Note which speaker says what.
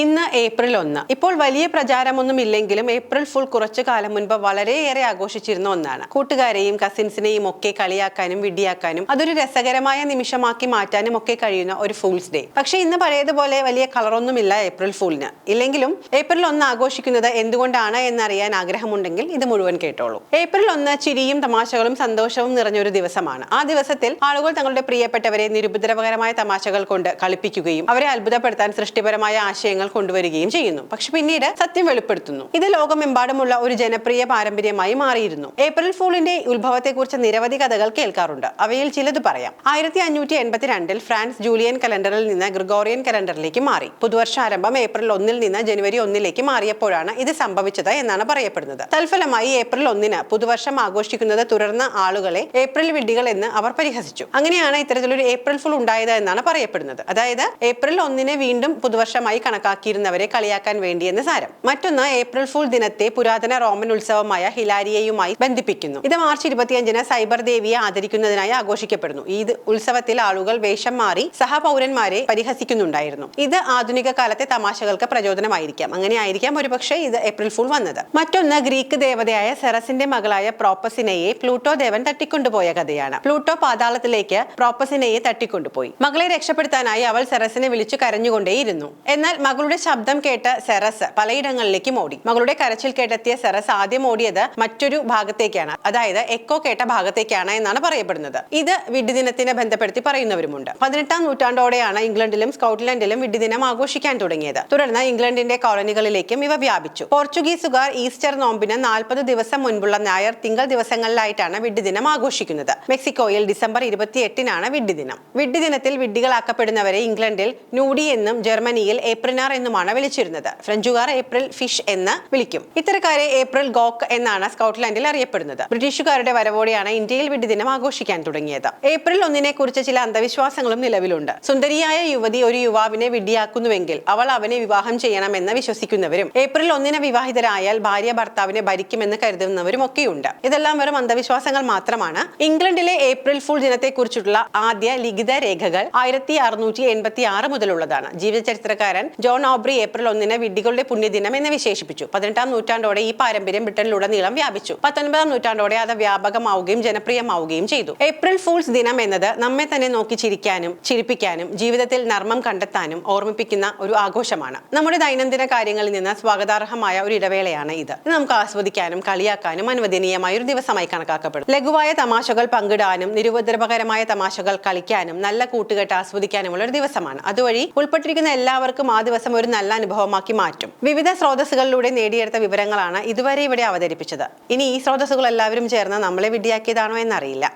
Speaker 1: ഇന്ന് ഏപ്രിൽ ഒന്ന്. ഇപ്പോൾ വലിയ പ്രചാരമൊന്നും ഇല്ലെങ്കിലും ഏപ്രിൽ ഫുൾ കുറച്ചു കാലം മുൻപ് വളരെയേറെ ആഘോഷിച്ചിരുന്ന ഒന്നാണ്. കൂട്ടുകാരെയും കസിൻസിനെയും ഒക്കെ കളിയാക്കാനും വിഡിയാക്കാനും അതൊരു രസകരമായ നിമിഷമാക്കി മാറ്റാനും ഒക്കെ കഴിയുന്ന ഒരു ഫൂൾസ് ഡേ പക്ഷേ ഇന്ന് പഴയതുപോലെ വലിയ കളറൊന്നുമില്ല ഏപ്രിൽ ഫൂളിന് ഇല്ലെങ്കിലും ഏപ്രിൽ ഒന്ന് ആഘോഷിക്കുന്നത് എന്തുകൊണ്ടാണ് എന്നറിയാൻ ആഗ്രഹമുണ്ടെങ്കിൽ ഇത് മുഴുവൻ കേട്ടോളൂ. ഏപ്രിൽ ഒന്ന് ചിരിയും തമാശകളും സന്തോഷവും നിറഞ്ഞൊരു ദിവസമാണ്. ആ ദിവസത്തിൽ ആളുകൾ തങ്ങളുടെ പ്രിയപ്പെട്ടവരെ നിരുപദ്രവകരമായ തമാശകൾ കൊണ്ട് കളിപ്പിക്കുകയും അവരെ അത്ഭുതപ്പെടുത്താൻ സൃഷ്ടിപരമായ ആശയങ്ങൾ കൊണ്ടുവരികയും ചെയ്യുന്നു. പക്ഷെ പിന്നീട് സത്യം വെളിപ്പെടുത്തുന്നു. ഇത് ലോകമെമ്പാടുമുള്ള ഒരു ജനപ്രിയ പാരമ്പര്യമായി മാറിയിരുന്നു. ഏപ്രിൽ ഫൂളിന്റെ ഉത്ഭവത്തെക്കുറിച്ച് നിരവധി കഥകൾ കേൾക്കാറുണ്ട്. അവയിൽ ചിലത് പറയാം. ആയിരത്തി അഞ്ഞൂറ്റി എൺപത്തിരണ്ടിൽ ഫ്രാൻസ് ജൂലിയൻ കലണ്ടറിൽ നിന്ന് ഗ്രിഗോറിയൻ കലണ്ടറിലേക്ക് മാറി. പുതുവർഷാരംഭം ഏപ്രിൽ ഒന്നിൽ നിന്ന് ജനുവരി ഒന്നിലേക്ക് മാറിയപ്പോഴാണ് ഇത് സംഭവിച്ചത് എന്നാണ് പറയപ്പെടുന്നത്. തൽഫലമായി ഏപ്രിൽ ഒന്നിന് പുതുവർഷം ആഘോഷിക്കുന്നത് തുടർന്ന് ആളുകളെ ഏപ്രിൽ വിഡ്ഢികൾ എന്ന് അവർ പരിഹസിച്ചു. അങ്ങനെയാണ് ഇത്തരത്തിലൊരു ഏപ്രിൽ ഫുൾ ഉണ്ടായത് എന്നാണ് പറയപ്പെടുന്നത്. അതായത് ഏപ്രിൽ ഒന്നിനെ വീണ്ടും പുതുവർഷമായി കണക്കാക്കിയിരുന്നവരെ കളിയാക്കാൻ വേണ്ടിയെന്ന് സാരം. മറ്റൊന്ന് ഏപ്രിൽ ഫുൾ ദിനത്തെ പുരാതന റോമൻ ഉത്സവമായ ഹിലാരിയയുമായി ബന്ധിപ്പിക്കുന്നു. ഇത് മാർച്ച് ഇരുപത്തിയഞ്ചിന് സൈബർ ദേവിയെ ആദരിക്കുന്നതിനായി ആഘോഷിക്കപ്പെടുന്നു. ഈ ഉത്സവത്തിൽ ആളുകൾ വേഷം മാറി സഹപൗരന്മാരെ പരിഹസിക്കുന്നുണ്ടായിരുന്നു. ഇത് ആധുനിക കാലത്തെ തമാശകൾക്ക് പ്രചോദനമായിരിക്കാം. അങ്ങനെ ആയിരിക്കാം ഒരുപക്ഷെ ഇത് ഏപ്രിൽ ഫുൾ വന്നത്. മറ്റൊന്ന് ഗ്രീക്ക് ദേവതയായ സെറസിന്റെ മകളായ പ്രോപ്പസിനെയെ പ്ലൂട്ടോ ദേവൻ തട്ടിക്കൊണ്ടുപോയ കഥയാണ്. പ്ലൂട്ടോ പാതാളത്തിലേക്ക് പ്രോപ്പസിനെയെ തട്ടിക്കൊണ്ടുപോയി. മകളെ രക്ഷപ്പെടുത്താനായി അവൾ സെറസിനെ വിളിച്ചു കരഞ്ഞുകൊണ്ടേയിരുന്നു. എന്നാൽ മകളുടെ ശബ്ദം കേട്ട സെറസ് പലയിടങ്ങളിലേക്കും ഓടി മകളുടെ കരച്ചിൽ കേട്ടെത്തിയ സെറസ് ആദ്യം ഓടിയത് മറ്റൊരു ഭാഗത്തേക്കാണ്. അതായത് എക്കോ കേട്ട ഭാഗത്തേക്കാണ് എന്നാണ് പറയപ്പെടുന്നത്. ഇത് വിഡ്ഢിദിനത്തിനെ ബന്ധപ്പെടുത്തി പറയുന്നവരുമുണ്ട്. പതിനെട്ടാം നൂറ്റാണ്ടോടെയാണ് ഇംഗ്ലണ്ടിലും സ്കോട്ട്ലൻഡിലും വിഡ്ഢിദിനം ആഘോഷിക്കാൻ തുടങ്ങിയത്. തുടർന്ന് ഇംഗ്ലണ്ടിന്റെ കോളനികളിലേക്കും ഇവ വ്യാപിച്ചു. പോർച്ചുഗീസുകാർ ഈസ്റ്റർ നോമ്പിന് നാൽപ്പത് ദിവസം മുൻപുള്ള ഞായർ തിങ്കൾ ദിവസങ്ങളിലായിട്ടാണ് വിഡ്ഢിദിനം ആഘോഷിക്കുന്നത്. മെക്സിക്കോയിൽ ഡിസംബർ ഇരുപത്തിയെട്ടിനാണ് വിഡ്ഢിദിനം. വിഡ്ഢിദിനത്തിൽ വിഡ്ഢികളാക്കപ്പെടുന്നവരെ ഇംഗ്ലണ്ടിൽ നൂഡി എന്നും ജർമ്മനിയിൽ ഏപ്രിനാർ എന്നുമാണ് വിളിച്ചിരുന്നത്. ഫ്രഞ്ചുകാർ ഏപ്രിൽ ഫിഷ് എന്ന് വിളിക്കും. ഇത്തരക്കാരെ ഏപ്രിൽ ഗോക്ക് എന്നാണ് സ്കോട്ട്ലാൻഡിൽ അറിയപ്പെടുന്നത്. ബ്രിട്ടീഷുകാരുടെ വരവോടെയാണ് ഇന്ത്യയിൽ ദിനം ആഘോഷിക്കാൻ തുടങ്ങിയത്. ഏപ്രിൽ ഒന്നിനെ കുറിച്ച് ചില അന്ധവിശ്വാസങ്ങളും നിലവിലുണ്ട്. സുന്ദരിയായ യുവതി ഒരു യുവാവിനെ വിഡിയാക്കുന്നുവെങ്കിൽ അവൾ അവനെ വിവാഹം ചെയ്യണമെന്ന് വിശ്വസിക്കുന്നവരും ഏപ്രിൽ ഒന്നിന് വിവാഹിതരായാൽ ഭാര്യ ഭർത്താവിനെ ഭരിക്കുമെന്ന് കരുതുന്നവരും ഒക്കെയുണ്ട്. ഇതെല്ലാം വെറും അന്ധവിശ്വാസങ്ങൾ മാത്രമാണ്. ഇംഗ്ലണ്ടിലെ ഏപ്രിൽ ഫുൾ ദിനത്തെക്കുറിച്ചുള്ള ആദ്യ ലിഖിത രേഖകൾ ആയിരത്തി അറുന്നൂറ്റി എൺപത്തി ആറ് മുതലുള്ളതാണ്. ജീവചരിത്രകാരൻ ജോൺ ഓബ്രി ഏപ്രിൽ ഒന്നിന് വിഡ്ഢികളുടെ പുണ്യദിനം എന്ന് വിശേഷിപ്പിച്ചു. പതിനെട്ടാം നൂറ്റാണ്ടോടെ ഈ പാരമ്പര്യം ബ്രിട്ടനിലുടനീളം വ്യാപിച്ചു. പത്തൊൻപതാം നൂറ്റാണ്ടോടെ അത് വ്യാപകമാവുകയും ജനപ്രിയമാവുകയും ചെയ്തു. ഏപ്രിൽ ഫൂൾസ് ദിനം എന്നത് നമ്മെ തന്നെ നോക്കി ചിരിക്കാനും ചിരിപ്പിക്കാനും ജീവിതത്തിൽ നർമ്മം കണ്ടെത്താനും ഓർമ്മിപ്പിക്കുന്ന ഒരു ആഘോഷമാണ്. നമ്മുടെ ദൈനംദിന കാര്യങ്ങളിൽ നിന്ന് സ്വാഗതാർഹമായ ഒരു ഇടവേളയാണ് ഇത് നമുക്ക് ആസ്വദിക്കാനും കളിയാക്കാനും അനുവദനീയമായ ഒരു ദിവസമായി കണക്കാക്കപ്പെടും. ലഘുവായ തമാശകൾ പങ്കിടാനും നിരുപദ്രവകരമായ തമാശകൾ കളിക്കാനും നല്ല കൂട്ടുകെട്ട് ആസ്വദിക്കാനുമുള്ള ഒരു ദിവസമാണ്. അതുവഴി ഉൾപ്പെട്ടിരിക്കുന്ന എല്ലാവർക്കും ആ ദിവസം ഒരു നല്ല അനുഭവമാക്കി മാറ്റും. വിവിധ സ്രോതസ്സുകളിലൂടെ നേടിയെടുത്ത വിവരങ്ങളാണ് ഇതുവരെ ഇവിടെ അവതരിപ്പിച്ചത്. ഇനി ഈ സ്രോതസ്സുകൾ എല്ലാവരും ചേർന്ന് നമ്മളെ വിഡിയാക്കിയതാണോ എന്നറിയില്ല.